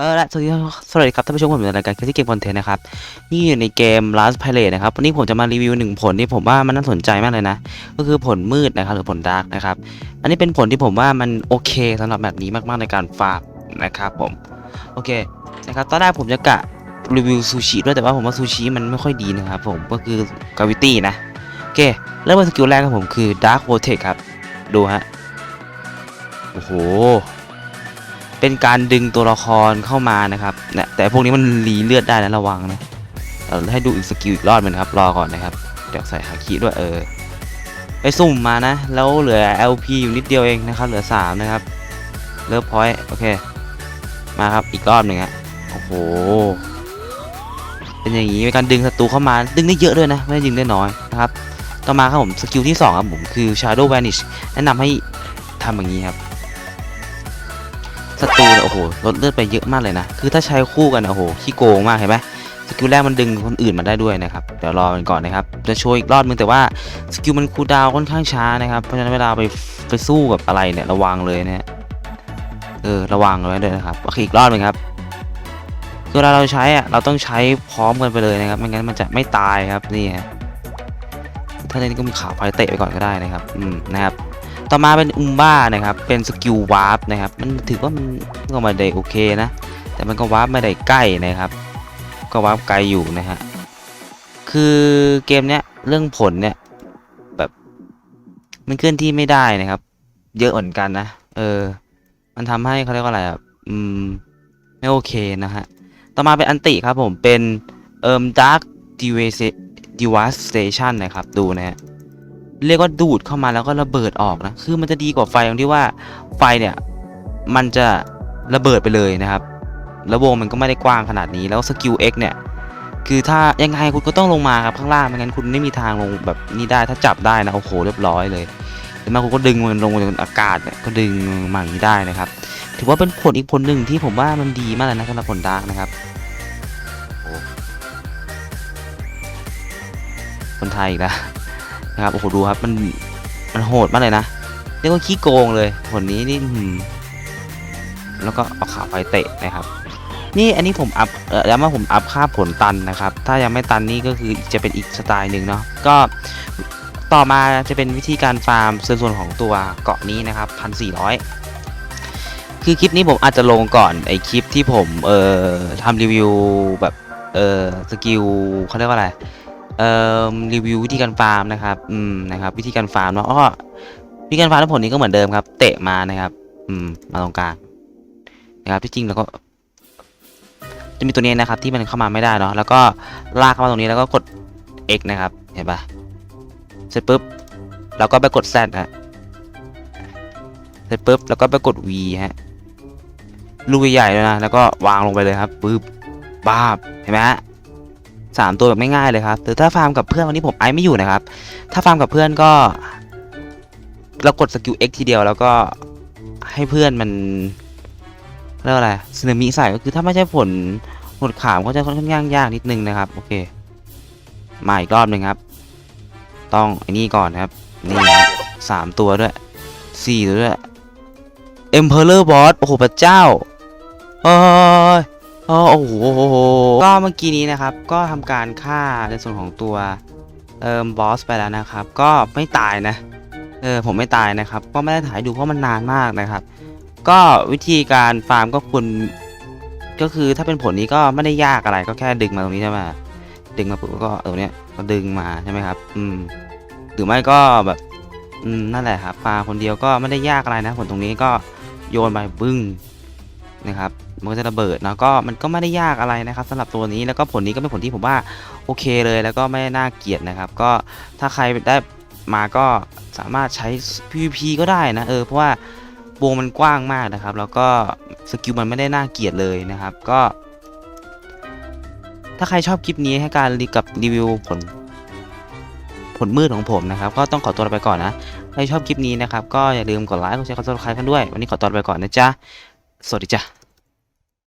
เออและสวัสดีสวัสดีครับท่านผู้ชมผมอยู่ในรายการคิดเกมคอนเทนต์นะครับนี่อยู่ในเกม Last Pirate นะครับวันนี้ผมจะมารีวิวหนึ่งผลที่ผมว่ามันน่าสนใจมากเลยนะ ก็คือผลมืดนะครับหรือผลดาร์กนะครับอันนี้เป็นผลที่ผมว่ามันโอเคสำหรับแบบนี้มากๆในการฟาร์มนะครับผมโอเคนะครับตอนแรกผมจะกะรีวิวซูชิด้วยแต่ว่าผมว่าซูชิมันไม่ค่อยดีนะครับผมก็คือกาวิตี้นะโอเคเริ่มจากสกิลแรกครับผมคือ Dark Vortex ครับดูฮะโอ้โห เป็นการดึงตัวละครเข้ามานะครับแต่พวกนี้มันรีเลือดได้นะระวังนะเราให้ดูอีกสกิลอีกรอบหนึงครับ รอก่อนนะครับ เดี๋ยวใส่ฮาคิด้วยเออไปสุ่มมานะ แล้วเหลือ LP อยู่นิดเดียวเองนะครับ เหลือ 3 นะครับ เลิฟพอยต์โอเค มาครับอีกรอบหนึ่งฮะโอ้โห เป็นอย่างนี้เป็นการดึงศัตรูเข้ามา ดึงได้เยอะด้วยนะ ไม่ได้ดึงได้น้อยนะครับ ต่อมาครับผมสกิลที่2ครับผมคือ Shadow Vanish แนะนำให้ทำอย่างนี้ครับ ศัตรูเนี่ยโอ้โหลดเลือดไปเยอะมากเลยนะ คือถ้าใช้คู่กันโอ้โหขี้โกงมากเห็นไหมสกิลแรกมันดึงคนอื่นมาได้ด้วยนะครับ เดี๋ยวรอมันก่อนนะครับ จะโชว์อีกรอบนึงแต่ว่าสกิลมันคูลดาวค่อนข้างช้านะครับ เพราะฉะนั้นเวลาไปไปสู้กับอะไรเนี่ยระวังเลยนะฮะเออระวังไว้ด้วยนะครับ โอเคอีกรอบนึงครับคือเวลาเราใช้อะเราต้องใช้พร้อมกันไปเลยนะครับ ไม่งั้นมันจะไม่ตายครับนี่ฮะถ้าในนี้ก็มีขาไฟเตะไปก่อนก็ได้นะครับ อืมนะครับ ต่อมาเป็นอุมบ้านะครับ เป็นสกิลวาร์ปนะครับ มันถือว่ามันก็ไมาได้โอเคนะ แต่มันก็วาร์ปไม่ได้ใกล้นะครับ ก็วาร์ปไกลอยู่นะฮะ คือเกมเนี้ยเรื่องผลเนี่ยแบบมันเคลื่อนที่ไม่ได้นะครับ เยอะเหมือนกันนะ เออ มันทำให้เขาเรียกว่าอะไรอะ อืม ไม่โอเคนะฮะ ต่อมาเป็นอันติครับผม เป็นเอ่อ Dark Devastation นะครับ ดูนะฮะ เรียกว่าดูดเข้ามาแล้วก็ระเบิดออกนะ คือมันจะดีกว่าไฟตรงที่ว่าไฟเนี่ยมันจะระเบิดไปเลยนะครับแล้ววงมันก็ไม่ได้กว้างขนาดนี้ แล้วสกิล X เนี่ย คือถ้ายังไงคุณก็ต้องลงมาครับข้างล่าง ไม่งั้นคุณไม่มีทางลงแบบนี้ได้ ถ้าจับได้นะโอ้โหเรียบร้อยเลยหรือไมาคุณก็ดึงมันลงจากอากาศเนี่ยก็ดึงมาอย่างนี้ได้นะครับ ถือว่าเป็นผลอีกผลหนึ่งที่ผมว่ามันดีมากเลยนะสำหรับผลดาร์กนะครับคนไทยอีกแล้วนะ ครับโอ้โหดูครับมันมันโหดมากเลยนะเรียกว่าขี้โกงเลยผลนี้นี่แล้วก็เอาขาไฟเตะนะครับ นี่อันนี้ผมอัพเออย้ว่าผมอัพค่าผลตันนะครับ ถ้ายังไม่ตันนี่ก็คือจะเป็นอีกสไตล์หนึ่งเนาะก็ต่อมาจะเป็นวิธีการฟาร์มส่วนของตัวเกาะนี้นะครับพันสี่ร้อยคือคลิปนี้ผมอาจจะลงก่อนไอคลิปที่ผมเอ่อทำรีวิวแบบเอ่อสกิลเขาเรียกว่าอะไร รีวิววิธีการฟาร์มนะครับ อืมนะครับวิธีการฟาร์มเนาะอ้อวิธีการฟาร์มผลนี้ก็เหมือนเดิมครับ เตะมานะครับ อืม มาตรงกลางนะครับที่จริงแล้วก็ จะมีตัวนี้นะครับ ที่มันเข้ามาไม่ได้เนาะแล้วก็ลากเข้ามาตรงนี้แล้วก็กด X นะครับ เห็นปะเสร็จปุ๊บเราก็ไปกด Z ฮะเสร็จปุ๊บแล้วก็ไปกด V ฮะลูกใหญ่ๆเลยนะแล้วก็วางลงไปเลยครับปึ๊บบ้าบเห็นไหมฮะ สามตัวแบบง่ายๆเลยครับหรือถ้าฟาร์มกับเพื่อนวันนี้ผมไอไม่อยู่นะครับ ถ้าฟาร์มกับเพื่อนก็เรากดสกิล X ทีเดียวแล้วก็ให้เพื่อนมันเรียกอะไรสึนามิใส่ก็คือถ้าไม่ใช่ฝนหดขามก็จะค่อนข้างยากนิดนึงนะครับ โอเค มาอีกรอบหนึ่งครับ ต้องไอ้นี่ก่อนครับนี่สามตัวด้วยสี่ตัวด้วย Emperor Boss โอ้โหพระเจ้าเฮ้ย โอ้โหก็เมื่อกี้นี้นะครับ ก็ทำการฆ่าในส่วนของตัวเอ่อบอสไปแล้วนะครับ ก็ไม่ตายนะ เออผมไม่ตายนะครับ ก็ไม่ได้ถ่ายดูเพราะมันนานมากนะครับ ก็วิธีการฟาร์มก็คุณก็คือถ้าเป็นผลนี้ก็ไม่ได้ยากอะไรก็แค่ดึงมาตรงนี้ใช่ไหมดึงมาปุ๊บก็ตรงเนี้ยก็ดึงมาใช่ไหมครับ อืมหรือไม่ก็แบบอืมนั่นแหละครับฟาร์มคนเดียวก็ไม่ได้ยากอะไรนะ ผลตรงนี้ก็โยนไปบึ้งนะครับ มันก็จะระเบิดนะก็มันก็ไม่ได้ยากอะไรนะครับสำหรับตัวนี้แล้วก็ผลนี้ก็เป็นผลที่ผมว่าโอเคเลยแล้วก็ไม่ได้น่าเกลียดนะครับ ก็ถ้าใครได้มาก็สามารถใช้ PVP ก็ได้นะเออเพราะว่าวงมันกว้างมากนะครับ แล้วก็สกิลมันไม่ได้น่าเกลียดเลยนะครับ ก็ ถ้าใครชอบคลิปนี้ให้การรีกับรีวิวผลผลมืดของผมนะครับ ก็ต้องขอตัวไปก่อนนะใครชอบคลิปนี้นะครับ ก็อย่าลืมกดไลค์กดแชร์กดซับสไครต์กันด้วย วันนี้ขอตัวไปก่อนนะจ๊ะ สวัสดีจ้ะ